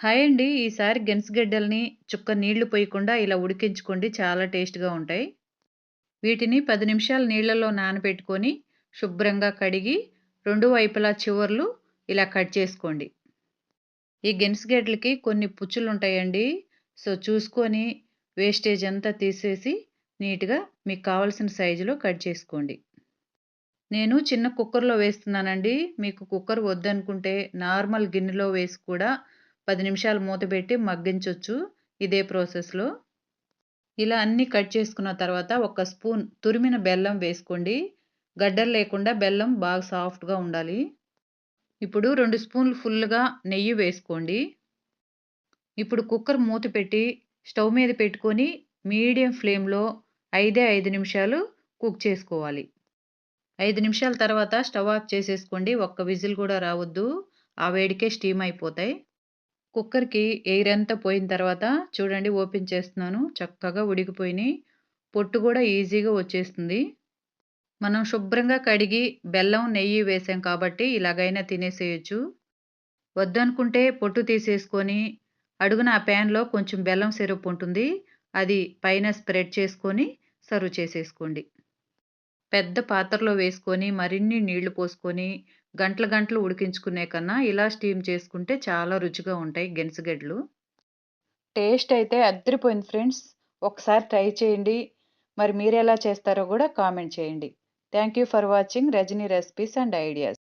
Hi అండి. ఈసారి గెనసగడ్డల్ని చుక్క నీళ్ళు పోయకుండా ఇలా ఉడికించుకోండి. చాలా టేస్ట్‌గా ఉంటాయి. వీటిని పది నిమిషాలు నీళ్ళలో నానబెట్టుకొని, శుభ్రంగా కడిగి, రెండు వైపులా చివర్లు ఇలా కట్ చేసుకోండి. ఈ గెనసగడ్డలకి కొన్ని పుచ్చులు ఉంటాయండి సో, చూసుకొని వేస్టేజ్ అంతా తీసేసి నీట్‌గా మీకు కావాల్సిన సైజులో కట్ చేసుకోండి. నేను చిన్న కుక్కర్‌లో వేస్తున్నానండి. మీకు కుక్కర్ వద్దనుకుంటే నార్మల్ గిన్నెలో వేసి కూడా పది నిమిషాలు మూత పెట్టి మగ్గించొచ్చు. ఇదే ప్రాసెస్‌లో. ఇలా అన్నీ కట్ చేసుకున్న తర్వాత ఒక స్పూన్ తురిమిన బెల్లం వేసుకోండి. గడ్డలు లేకుండా బెల్లం బాగా సాఫ్ట్‌గా ఉండాలి. ఇప్పుడు రెండు స్పూన్లు ఫుల్‌గా నెయ్యి వేసుకోండి. ఇప్పుడు కుక్కర్ మూత పెట్టి స్టవ్ మీద పెట్టుకొని మీడియం ఫ్లేమ్‌లో ఐదే ఐదు నిమిషాలు కుక్ చేసుకోవాలి. ఐదు నిమిషాల తర్వాత స్టవ్ ఆఫ్ చేసేసుకోండి. ఒక్క విజిల్ కూడా రావద్దు. ఆ వేడికే స్టీమ్ అయిపోతాయి. కుక్కర్‌కి ఎయిర్ అంతా పోయిన తర్వాత చూడండి ఓపెన్ చేస్తున్నాను. చక్కగా ఉడికిపోయినాయి. పొట్టు కూడా ఈజీగా వచ్చేస్తుంది. మనం శుభ్రంగా కడిగి బెల్లం, నెయ్యి వేసాం కాబట్టి ఇలాగైనా తినేసేయొచ్చు. వద్దనుకుంటే పొట్టు తీసేసుకొని అడుగున ఆ ప్యాన్‌లో కొంచెం బెల్లం సిరప్ ఉంటుంది. అది పైన స్ప్రెడ్ చేసుకొని సర్వ్ చేసేసుకోండి. పెద్ద పాత్రలో వేసుకొని మరిన్ని నీళ్ళు పోసుకొని గంటలు గంటలు ఉడికించుకునే కన్నా ఇలా స్టీమ్ చేసుకుంటే చాలా రుచిగా ఉంటాయి గెనసగడ్డలు. టేస్ట్ అయితే అద్దరిపోయింది ఫ్రెండ్స్. ఒకసారి ట్రై చేయండి. మరి మీరెలా చేస్తారో కూడా కామెంట్ చేయండి. Thank you for watching Rajani recipes and ideas.